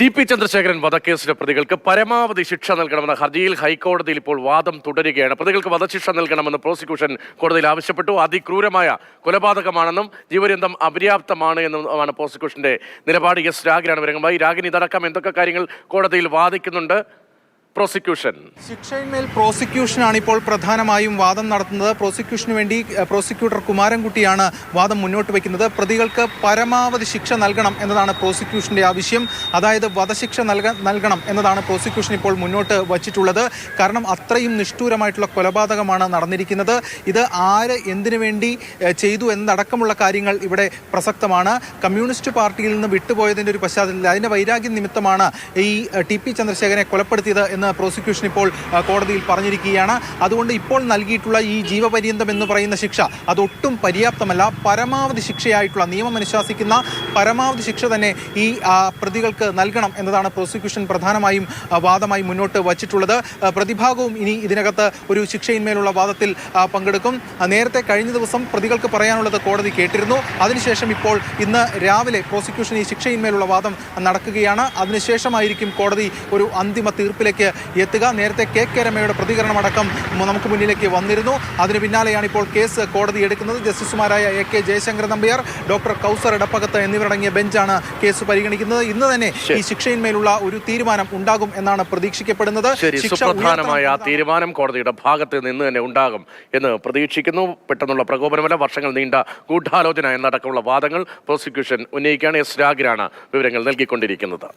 T P Chandrasekharan വധക്കേസിലെ പ്രതികൾക്ക് പരമാവധി ശിക്ഷ നൽകണമെന്ന ഹർജിയിൽ ഹൈക്കോടതിയിൽ ഇപ്പോൾ വാദം തുടരുകയാണ്. പ്രതികൾക്ക് വധശിക്ഷ നൽകണമെന്ന് പ്രോസിക്യൂഷൻ കോടതിയിൽ ആവശ്യപ്പെട്ടു. അതിക്രൂരമായ കൊലപാതകമാണെന്നും ജീവരന്തം അപര്യാപ്തമാണ് എന്നുമാണ് പ്രോസിക്യൂഷന്റെ നിലപാട്. എസ് രാഗിനാണ് വരുന്നത് രാഗിന് ഇതടക്കം എന്തൊക്കെ കാര്യങ്ങൾ കോടതിയിൽ വാദിക്കുന്നുണ്ട്? പ്രോസിക്യൂഷൻ. ശിക്ഷയിന്മേൽ പ്രോസിക്യൂഷനാണ് ഇപ്പോൾ പ്രധാനമായും വാദം നടത്തുന്നത്. പ്രോസിക്യൂഷന് വേണ്ടി പ്രോസിക്യൂട്ടർ കുമാരൻകുട്ടിയാണ് വാദം മുന്നോട്ട് വയ്ക്കുന്നത്. പ്രതികൾക്ക് പരമാവധി ശിക്ഷ നൽകണം എന്നതാണ് പ്രോസിക്യൂഷന്റെ ആവശ്യം. അതായത് വധശിക്ഷ നൽക നൽകണം എന്നതാണ് പ്രോസിക്യൂഷൻ ഇപ്പോൾ മുന്നോട്ട് വച്ചിട്ടുള്ളത്. കാരണം അത്രയും നിഷ്ഠൂരമായിട്ടുള്ള കൊലപാതകമാണ് നടന്നിരിക്കുന്നത്. ഇത് ആര് എന്തിനു വേണ്ടി ചെയ്തു എന്നതടക്കമുള്ള കാര്യങ്ങൾ ഇവിടെ പ്രസക്തമാണ്. കമ്മ്യൂണിസ്റ്റ് പാർട്ടിയിൽ നിന്ന് വിട്ടുപോയതിന്റെ ഒരു പശ്ചാത്തലത്തിൽ അതിന്റെ വൈരാഗ്യ നിമിത്തമാണ് ഈ ടി പി ചന്ദ്രശേഖരനെ കൊലപ്പെടുത്തിയത് എന്ന് പ്രോസിക്യൂഷൻ ഇപ്പോൾ കോടതിയിൽ പറഞ്ഞിരിക്കുകയാണ്. അതുകൊണ്ട് ഇപ്പോൾ നൽകിയിട്ടുള്ള ഈ ജീവപര്യന്തം എന്ന് പറയുന്ന ശിക്ഷ അതൊട്ടും പര്യാപ്തമല്ല. പരമാവധി ശിക്ഷയായിട്ടുള്ള നിയമം അനുശാസിക്കുന്ന പരമാവധി ശിക്ഷ തന്നെ ഈ പ്രതികൾക്ക് നൽകണം എന്നതാണ് പ്രോസിക്യൂഷൻ പ്രധാനമായും വാദമായി മുന്നോട്ട് വച്ചിട്ടുള്ളത്. പ്രതിഭാഗവും ഇനി ഇതിനകത്ത് ഒരു ശിക്ഷയിന്മേലുള്ള വാദത്തിൽ പങ്കെടുക്കും. നേരത്തെ കഴിഞ്ഞ ദിവസം പ്രതികൾക്ക് പറയാനുള്ളത് കോടതി കേട്ടിരുന്നു. അതിനുശേഷം ഇപ്പോൾ ഇന്ന് രാവിലെ പ്രോസിക്യൂഷൻ ഈ ശിക്ഷയിന്മേലുള്ള വാദം നടക്കുകയാണ്. അതിനുശേഷമായിരിക്കും കോടതി ഒരു അന്തിമ തീർപ്പിലേക്ക് എത്തുക. നേരത്തെ കെ കെ രമയുടെ പ്രതികരണമടക്കം നമുക്ക് മുന്നിലേക്ക് വന്നിരുന്നു. അതിന് പിന്നാലെയാണ് ഇപ്പോൾ കേസ് കോടതി എടുക്കുന്നത്. ജസ്റ്റിസുമാരായ A K Jayasankar Nambiar doctor Kauser Edappagath എന്നിവരടങ്ങിയ ബെഞ്ചാണ് കേസ് പരിഗണിക്കുന്നത്. ഇന്ന് തന്നെ ഈ ശിക്ഷയിന്മേലുള്ള ഒരു തീരുമാനം ഉണ്ടാകും എന്നാണ് പ്രതീക്ഷിക്കപ്പെടുന്നത്. സുപ്രധാനമായ ആ തീരുമാനം കോടതിയുടെ ഭാഗത്ത് നിന്ന് തന്നെ ഉണ്ടാകും എന്ന് പ്രതീക്ഷിക്കുന്നു. പെട്ടെന്നുള്ള പ്രകോപനമല്ല വർഷങ്ങൾ നീണ്ട ഗൂഢാലോചന എന്നടക്കമുള്ള വാദങ്ങൾ പ്രോസിക്യൂഷൻ ഉന്നയിക്കുകയാണ്. എസ് രാഗിരാണ് വിവരങ്ങൾ നൽകിക്കൊണ്ടിരിക്കുന്നത്.